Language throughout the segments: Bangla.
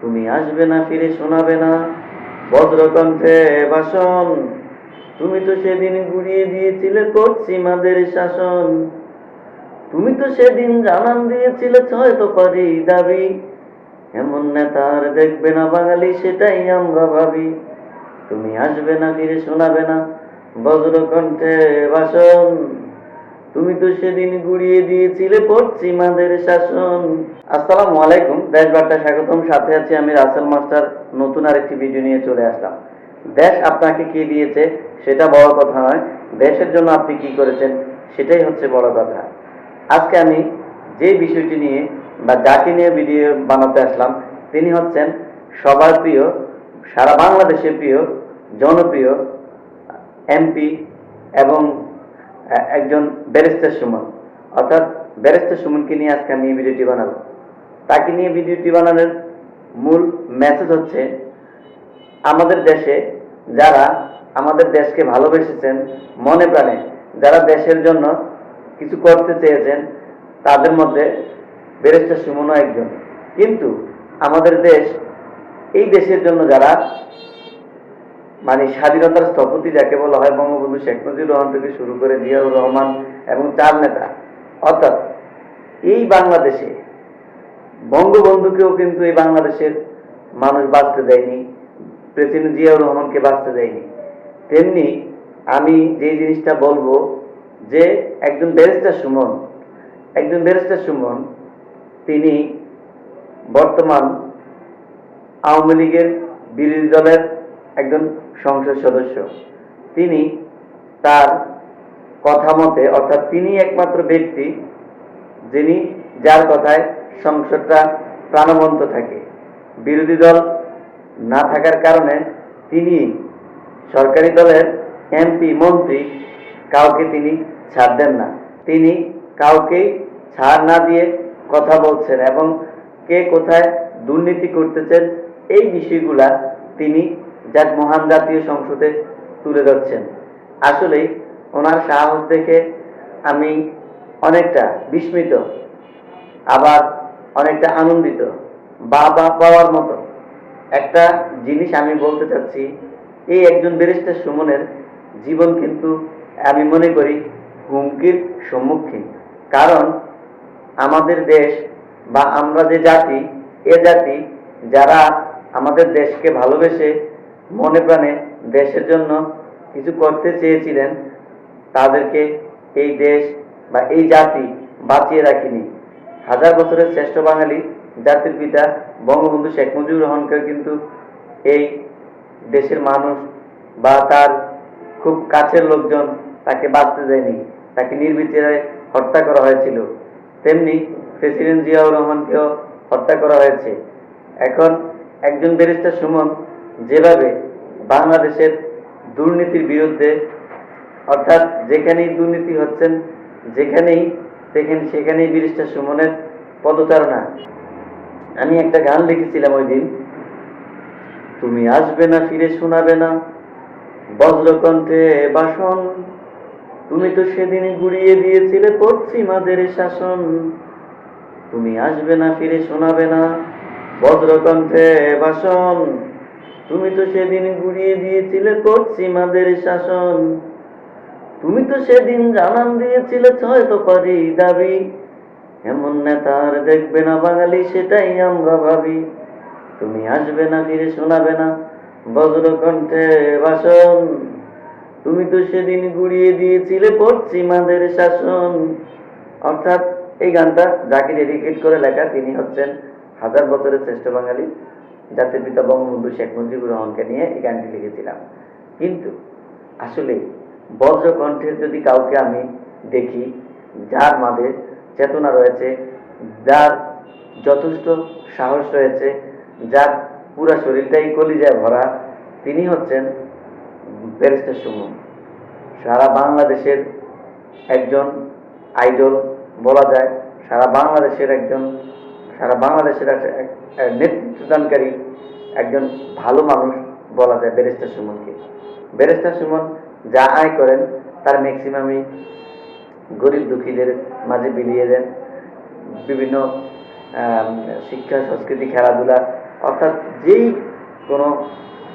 তুমি আসবে না, ফিরে শোনাবে না। বজ্রকণ্ঠে বাসন, তুমি তো সেদিন গুড়িয়ে দিয়েছিলে পশ্চিমাদের শাসন। তুমি তো সেদিন জানান দিয়েছিলে ছয় তো পারি দাবি। এমন নেতার দেখবে না বাঙালি, সেটাই আমরা ভাবি। তুমি আসবে না, ফিরে শোনাবে না। বজ্রকণ্ঠে বাসন তুমি তো সেদিন গুড়িয়ে দিয়েছিলে পশ্চিমাদের শাসন। আসসালামু আলাইকুম দেশবার্তা স্বাগতম। সাথে আছি আমি রাসেল মাস্টার। নতুন আরেকটি ভিডিও নিয়ে চলে আসলাম। দেশ আপনাকে কি দিয়েছে সেটা বড় কথা নয়, দেশের জন্য আপনি কি করেছেন সেটাই হচ্ছে বড় কথা। আজকে আমি যে বিষয়টি নিয়ে বা যাকে নিয়ে ভিডিও বানাতে আসলাম, তিনি হচ্ছেন সবার প্রিয়, সারা বাংলাদেশের প্রিয়, জনপ্রিয় এমপি এবং একজন ব্যারিস্টার সুমন। অর্থাৎ ব্যারিস্টার সুমনকে নিয়ে আজকে আমি ভিডিওটি বানাবো। তাকে নিয়ে ভিডিওটি বানানোর মূল মেসেজ হচ্ছে, আমাদের দেশে যারা আমাদের দেশকে ভালোবেসেছেন মনে প্রাণে, যারা দেশের জন্য কিছু করতে চেয়েছেন, তাদের মধ্যে ব্যারিস্টার সুমনও একজন। কিন্তু আমাদের দেশ, এই দেশের জন্য যারা মানে স্বাধীনতার স্থপতি যাকে বলা হয় বঙ্গবন্ধু শেখ মুজিবুর রহমান থেকে শুরু করে জিয়াউর রহমান এবং চার নেতা। অর্থাৎ এই বাংলাদেশে বঙ্গবন্ধুকেও কিন্তু এই বাংলাদেশের মানুষ বাঁচতে দেয়নি, প্রেসিডেন্ট জিয়াউর রহমানকে বাঁচতে দেয়নি। তেমনি আমি যে জিনিসটা বলব যে একজন ব্যারিস্টার সুমন, একজন ব্যারিস্টার সুমন, তিনি বর্তমান আওয়ামী লীগের বিরোধী দলের একজন সংসদ সদস্য। তিনি তার কথা মতে, অর্থাৎ তিনি একমাত্র ব্যক্তি যিনি, যার কথায় সংসদটা প্রাণবন্ত থাকে। বিরোধী দল না থাকার কারণে তিনি সরকারি দলের এমপি, মন্ত্রী কাউকে তিনি ছাড় দেন না। তিনি কাউকেই ছাড় না দিয়ে কথা বলছেন এবং কে কোথায় দুর্নীতি করতেছেন, এই বিষয়গুলা তিনি যার মহান জাতীয় সংসদে তুলে ধরছেন। আসলেই ওনার সাহস দেখে আমি অনেকটা বিস্মিত, আবার অনেকটা আনন্দিত, বাবা পাওয়ার মতো। একটা জিনিস আমি বলতে চাচ্ছি, এই একজন ব্যারিস্টার সুমনের জীবন কিন্তু আমি মনে করি হুমকির সম্মুখীন। কারণ আমাদের দেশ বা আমরা যে জাতি, এ জাতি যারা আমাদের দেশকে ভালোবেসে মনে প্রাণে দেশের জন্য কিছু করতে চেয়েছিলেন, তাদেরকে এই দেশ বা এই জাতি বাঁচিয়ে রাখিনি। হাজার বছরের শ্রেষ্ঠ বাঙালি জাতির পিতা বঙ্গবন্ধু শেখ মুজিবুর রহমানকে কিন্তু এই দেশের মানুষ বা তার খুব কাছের লোকজন তাকে বাঁচতে দেয়নি। তাকে নির্বিচারে হত্যা করা হয়েছিল। তেমনি প্রেসিডেন্ট জিয়াউর রহমানকেও হত্যা করা হয়েছে। এখন একজন ব্যারিস্টার সুমন যেভাবে বাংলাদেশের দুর্নীতির বিরুদ্ধে, অর্থাৎ যেখানেই দুর্নীতি হচ্ছেন, যেখানেই সেখানে সেখানেই ব্যারিস্টার সুমনের পদচারণা। আমি একটা গান লিখেছিলাম ওই দিন, তুমি আসবে না, ফিরে শোনাবে না, বজ্রকণ্ঠে বাসন। তুমি তো সেদিন গুড়িয়ে দিয়েছিলে পশ্চিমাদের শাসন। তুমি আসবে না, ফিরে শোনাবে না, বজ্রকণ্ঠে বাসন। তুমি তো সেদিন ঘুরিয়ে দিয়েছিলে পশ্চিমাদের শাসন। তুমি তো সেদিন জানান দিয়েছিলে ছয় তো পারি দাবি। এমন নেতার দেখবে না বাঙালি, সেটাই আমরা ভাবি। তুমি আসবে না ফিরে শোনাবে না বজ্রকণ্ঠে বাসন তুমি তো সেদিন গুড়িয়ে দিয়েছিলে পশ্চিমাদের শাসন। অর্থাৎ এই গানটা যাকে ডেডিকেট করে লেখা তিনি হচ্ছেন হাজার বছরের শ্রেষ্ঠ বাঙালি জাতির পিতা বঙ্গবন্ধু শেখ মুজিবুর রহমানকে নিয়ে এই গানটি লিখেছিলাম। কিন্তু আসলে বজ্রকণ্ঠের যদি কাউকে আমি দেখি, যার মাঝে চেতনা রয়েছে, যার যথেষ্ট সাহস রয়েছে, যার পুরা শরীরটাই কলিজায় ভরা, তিনি হচ্ছেন ব্যারিস্টার সুমন। সারা বাংলাদেশের একজন আইডল বলা যায়, সারা বাংলাদেশের একজন সারা বাংলাদেশের নেতৃত্বদানকারী একজন ভালো মানুষ বলা যায় ব্যারিস্টার সুমনকে। ব্যারিস্টার সুমন যা আয় করেন, তার ম্যাক্সিমামই গরিব দুঃখীদের মাঝে বিলিয়ে দেন। বিভিন্ন শিক্ষা, সংস্কৃতি, খেলাধুলা, অর্থাৎ যেই কোনো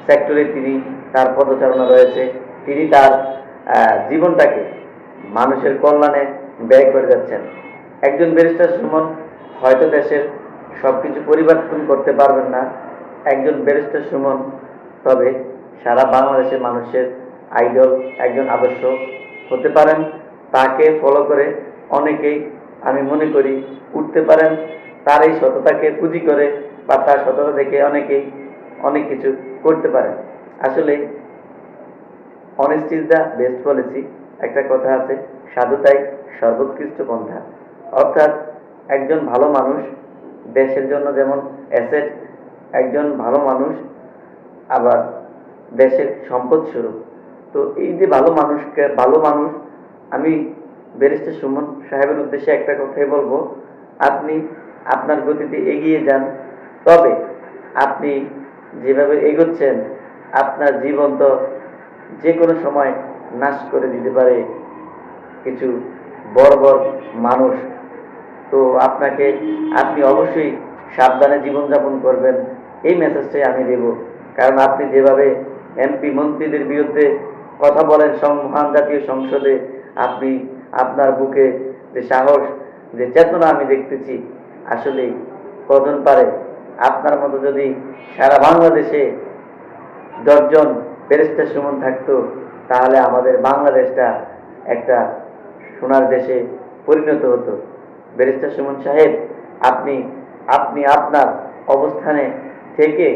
সেক্টরে তিনি তার পদচারণা রয়েছে, তিনি তার জীবনটাকে মানুষের কল্যাণে ব্যয় করে যাচ্ছেন। একজন ব্যারিস্টার সুমন হয়তো দেশের সবকিছু পরিবর্তন করতে পারবেন না। একজন ব্যারিস্টার সুমন তবে সারা বাংলাদেশের মানুষের আইডল একজন আদর্শ হতে পারেন। তাকে ফলো করে অনেকেই আমি মনে করি উঠতে পারেন। তার এই সততাকে পুঁজি করে বা তার সততা দেখে অনেকেই অনেক কিছু করতে পারেন। আসলে honest is the best policy একটা কথা আছে সাধুতাই সর্বোৎকৃষ্ট পন্থা। অর্থাৎ একজন ভালো মানুষ, দেশের জন্য যেমন অ্যাসেট একজন ভালো মানুষ, আবার দেশের সম্পদ স্বরূপ। তো এই যে ভালো মানুষকে, ভালো মানুষ, আমি ব্যারিস্টার সুমন সাহেবের উদ্দেশ্যে একটা কথাই বলব, আপনি আপনার গতিতে এগিয়ে যান। তবে আপনি যেভাবে এগোচ্ছেন, আপনার জীবন তো যে কোনো সময় নাশ করে দিতে পারে কিছু বড় বড় মানুষ। তো আপনাকে আপনি অবশ্যই সাবধানে জীবনযাপন করবেন। এই মেসেজটাই আমি দেব। কারণ আপনি যেভাবে এমপি মন্ত্রীদের বিরুদ্ধে কথা বলেন মহান জাতীয় সংসদে, আপনি আপনার বুকে যে সাহস, যে চেতনা আমি দেখতেছি, আসলে কজন পারে। আপনার মতো যদি সারা বাংলাদেশে দশজন ব্যারিস্টার সুমন থাকতো, তাহলে আমাদের বাংলাদেশটা একটা সোনার দেশে পরিণত হতো। ব্যারিস্টার সুমন সাহেব, আপনি আপনি আপনার অবস্থানে থেকে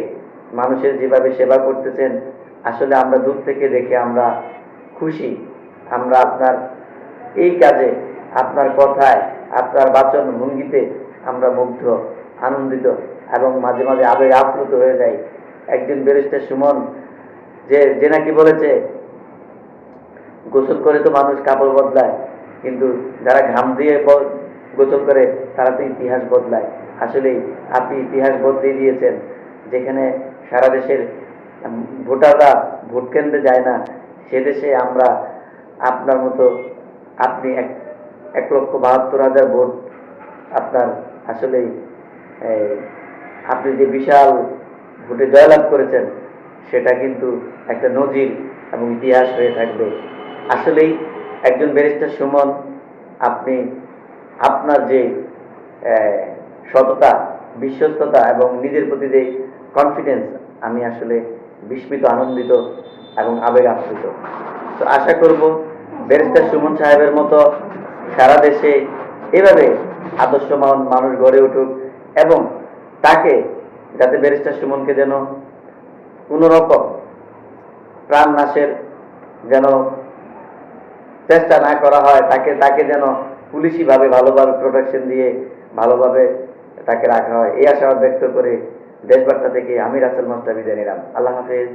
মানুষের যেভাবে সেবা করতেছেন, আসলে আমরা দূর থেকে দেখে আমরা খুশি। আমরা আপনার এই কাজে, আপনার কথায়, আপনার বাচন ভঙ্গিতে আমরা মুগ্ধ, আনন্দিত এবং মাঝে মাঝে আবেগ আপ্লুত হয়ে যাই। একজন ব্যারিস্টার সুমন, যে যে নাকি বলেছে, গোসল করে তো মানুষ কাপড় বদলায়, কিন্তু যারা ঘাম দিয়ে গোসল করে, তারা তো ইতিহাস বদলায়। আসলেই আপনি ইতিহাস বদলে দিয়েছেন, যেখানে সারা দেশের ভোটাররা ভোট কেন্দ্রে যায় না, সে দেশে আমরা আপনার মতো, আপনি এক এক লক্ষ বাহাত্তর হাজার ভোট আপনার আসলেই আপনি যে বিশাল ভোটে জয়লাভ করেছেন, সেটা কিন্তু একটা নজির এবং ইতিহাস হয়ে থাকবে। আসলেই একজন ব্যারিস্টার সুমন, আপনি আপনার যে সততা, বিশ্বস্ততা এবং নিজের প্রতি যে কনফিডেন্স আমি আসলে বিস্মিত, আনন্দিত এবং আবেগ আপ্লুত। তো আশা করব ব্যারিস্টার সুমন সাহেবের মতো সারা দেশে এভাবে আদর্শমান মানুষ গড়ে উঠুক এবং তাকে যাতে ব্যারিস্টার সুমনকে যেন কোনো রকম প্রাণ নাশের যেন চেষ্টা না করা হয়, তাকে তাকে যেন পুলিশিভাবে ভালোভাবে প্রোটেকশন দিয়ে ভালোভাবে তাকে রাখা হয়। এই আশাবাদ ব্যক্ত করে দেশবার্তা থেকে আমি রাসেল মাস্টার বিদায় নিলাম। আল্লাহ হাফেজ।